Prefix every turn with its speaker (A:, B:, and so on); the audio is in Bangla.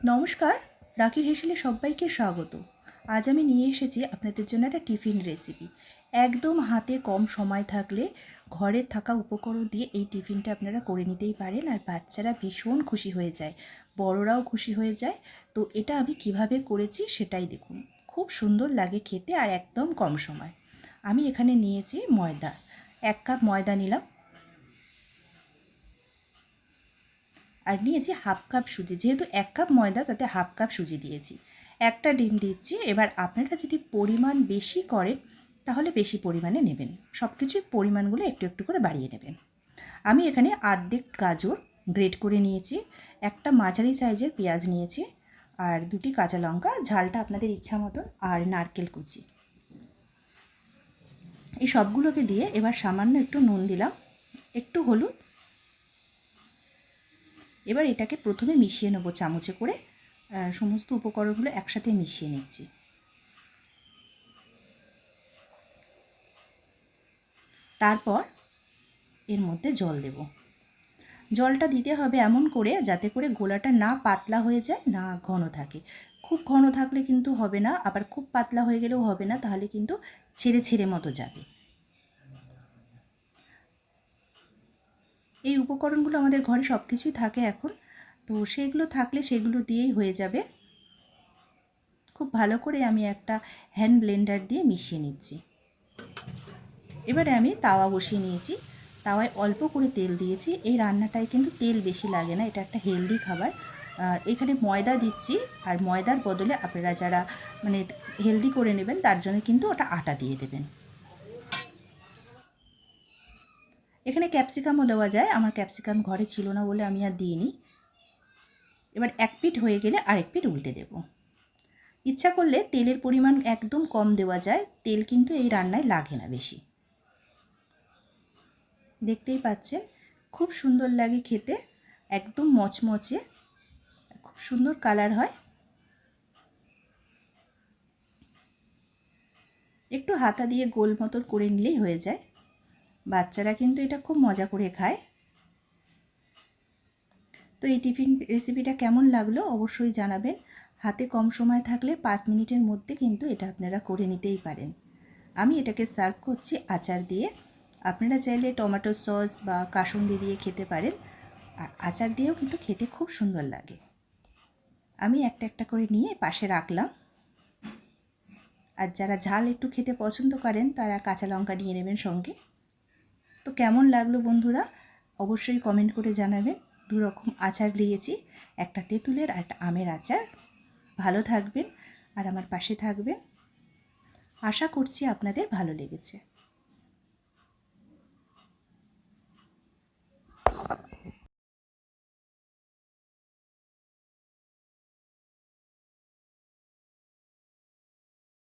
A: নমস্কার, রাকির হেসেলে সবাইকে স্বাগত। আজ আমি নিয়ে এসেছি আপনাদের জন্য একটা টিফিন রেসিপি একদম হাতে কম সময় থাকলে ঘরে থাকা উপকরণ দিয়ে এই টিফিনটা আপনারা করে নিতেই পারেন আর বাচ্চারা ভীষণ খুশি হয়ে যায়, বড়রাও খুশি হয়ে যায়। তো এটা আমি কীভাবে করেছি সেটাই দেখুন। খুব সুন্দর লাগে খেতে আর একদম কম সময়। আমি এখানে নিয়েছি ময়দা। এক কাপ ময়দা নিলাম। আর নিয়েছি হাফ কাপ সুজি। যেহেতু এক কাপ ময়দা, তাতে হাফ কাপ সুজি দিয়েছি। একটা ডিম দিচ্ছি। এবার আপনারা যদি পরিমাণ বেশি করেন, তাহলে বেশি পরিমাণে নেবেন। সব কিছুই পরিমাণগুলো একটু একটু করে বাড়িয়ে নেবেন। আমি এখানে আর্ধেক গাজর গ্রেট করে নিয়েছি। একটা মাঝারি সাইজের পেঁয়াজ নিয়েছি আর দুটি কাঁচা লঙ্কা, ঝালটা আপনাদের ইচ্ছা মতন, আর নারকেল কুচি। এই সবগুলোকে দিয়ে এবার সামান্য একটু নুন দিলাম। একটু হলুদ এবার এটাকে প্রথমে মিশিয়ে নেব চামচে করে। সমস্ত উপকরণগুলো একসাথে মিশিয়ে নিচ্ছি। তারপর এর মধ্যে জল দেব। জলটা দিতে হবে এমন করে যাতে করে গোলাটা না পাতলা হয়ে যায়, না ঘন থাকে। খুব ঘন থাকলে কিন্তু হবে না, আবার খুব পাতলা হয়ে গেলেও হবে না, তাহলে কিন্তু ছেড়ে ছেড়ে মতো যাবে। এই উপকরণগুলো আমাদের ঘরে সব কিছুই থাকে এখন। তো সেগুলো থাকলে সেগুলো দিয়েই হয়ে যাবে। খুব ভালো করে আমি একটা হ্যান্ড ব্লেন্ডার দিয়ে মিশিয়ে নিচ্ছি। এবারে আমি তাওয়া বসিয়ে নিয়েছি। তাওয়ায় অল্প করে তেল দিয়েছি। এই রান্নাটায় কিন্তু তেল বেশি লাগে না, এটা একটা হেলদি খাবার। এখানে ময়দা দিচ্ছি, আর ময়দার বদলে আপনারা যারা মানে হেলদি করে নেবেন, তার জন্য কিন্তু ওটা আটা দিয়ে দেবেন। এখানে ক্যাপসিকামও দেওয়া যায়, আমার ক্যাপসিকাম ঘরে ছিল না বলে আমি আর দিইনি। এবার এক পিঠ হয়ে গেলে আরেক পিঠ উল্টে দেব। ইচ্ছা করলে তেলের পরিমাণ একদম কম দেওয়া যায়, তেল কিন্তু এই রান্নায় লাগে না বেশি। দেখতেই পাচ্ছেন, খুব সুন্দর লাগে খেতে, একদম মচমচে, খুব সুন্দর কালার হয়। একটু হাতা দিয়ে গোল মতন করে নিলেই হয়ে যায়। বাচ্চারা কিন্তু এটা খুব মজা করে খায়। তো এই টিফিন রেসিপিটা কেমন লাগল অবশ্যই জানাবেন। হাতে কম সময় থাকলে পাঁচ মিনিটের মধ্যে কিন্তু এটা আপনারা করে নিতেই পারেন। আমি এটাকে সার্ভ করছি আচার দিয়ে। আপনারা চাইলে টমেটো সস বা কাসুন্দি দিয়ে খেতে পারেন। আর আচার দিয়েও কিন্তু খেতে খুব সুন্দর লাগে। আমি একটা একটা করে নিয়ে পাশে রাখলাম। আর যারা ঝাল একটু খেতে পছন্দ করেন তারা কাঁচা লঙ্কা নিয়ে নেবেন সঙ্গে। তো কেমন লাগল বন্ধুরা? অবশ্যই কমেন্ট করে জানাবেন। দু রকম আচার দিয়েছি, একটা তেঁতুলের আর একটা আমের আচার। ভালো থাকবেন আর আমার পাশে থাকবেন। আশা করছি আপনাদের ভালো লেগেছে।